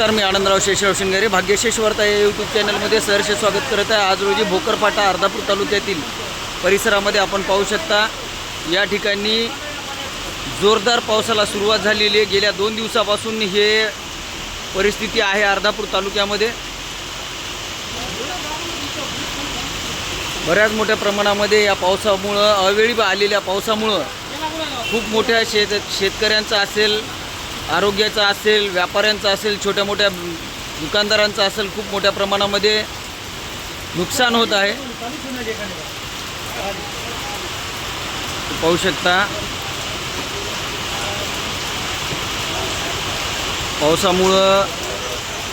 नमस्कार मी आनंदराव शेषराव शिंगारे. भाग्यशेष वार्ता या यूट्यूब चॅनलमध्ये सहर्ष स्वागत करत आहे. आज रोजी भोकरपाटा अर्धापूर तालुक्यातील परिसरामध्ये आपण पाहू शकता या ठिकाणी जोरदार पावसाला सुरुवात झालेली आहे. गेल्या दोन दिवसापासून हे परिस्थिती आहे अर्धापूर तालुक्यामध्ये. बऱ्याच मोठ्या प्रमाणामध्ये या पावसामुळं अवेळी आलेल्या पावसामुळं खूप मोठ्या शेत शेतकऱ्यांचं असेल आरोग्याचा असेल व्यापाऱ्यांचा असेल छोट्या मोठ्या दुकानदारांचं असेल खूप मोठ्या प्रमाणामध्ये नुकसान होत आहे. पाहू शकता. पावसामुळं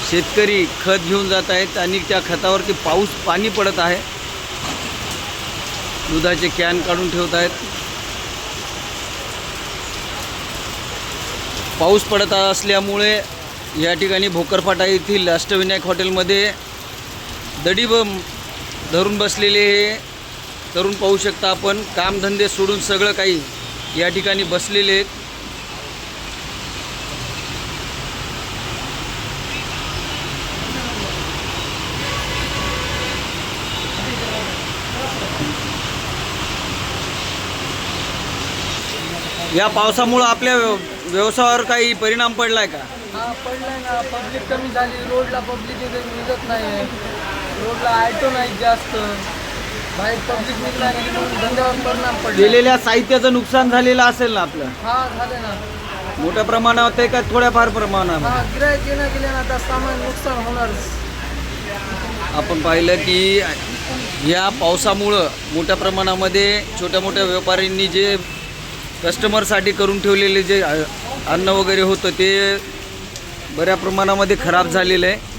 शेतकरी खत घेऊन जात आहेत आणि त्या खतावरती पाऊस पाणी पडत आहे. दुधाचे कॅन काढून ठेवत आहेत. पाऊस पडत असल्यामुळे या ठिकाणी भोकरफाटा येथील अष्टविनायक हॉटेलमध्ये दडी ब धरून बसलेले हे तरुण पाहू शकता आपण. कामधंदे सोडून सगळं काही या ठिकाणी बसलेले आहेत. या पावसामुळं आपल्या व्यवसायावर काही परिणाम पडलाय का? हा पडलाय ना. पब्लिक कमी झाली. रोडला पब्लिक इथे निघत नाही रोडला ऑटो नाही जास्त. बाहेर पब्लिक निघला नाही म्हणून धंद्यावर परिणाम पडले दिलेल्या साहित्याचं नुकसान झालेलं असेल ना आपलं? हा झाले ना. मोठ्या प्रमाणात आहे का थोड्याफार प्रमाणात हा गिरायक येणं गेले ना आता सामान नुकसान होणारच आपण पाहिलं की या पावसामुळं मोठ्या प्रमाणामध्ये छोट्या मोठ्या व्यापाऱ्यांनी जे कस्टमरसाठी करून ठेवलेले जे अन्न वगैरे होतं ते बऱ्या प्रमाणामध्ये खराब झालेलं आहे.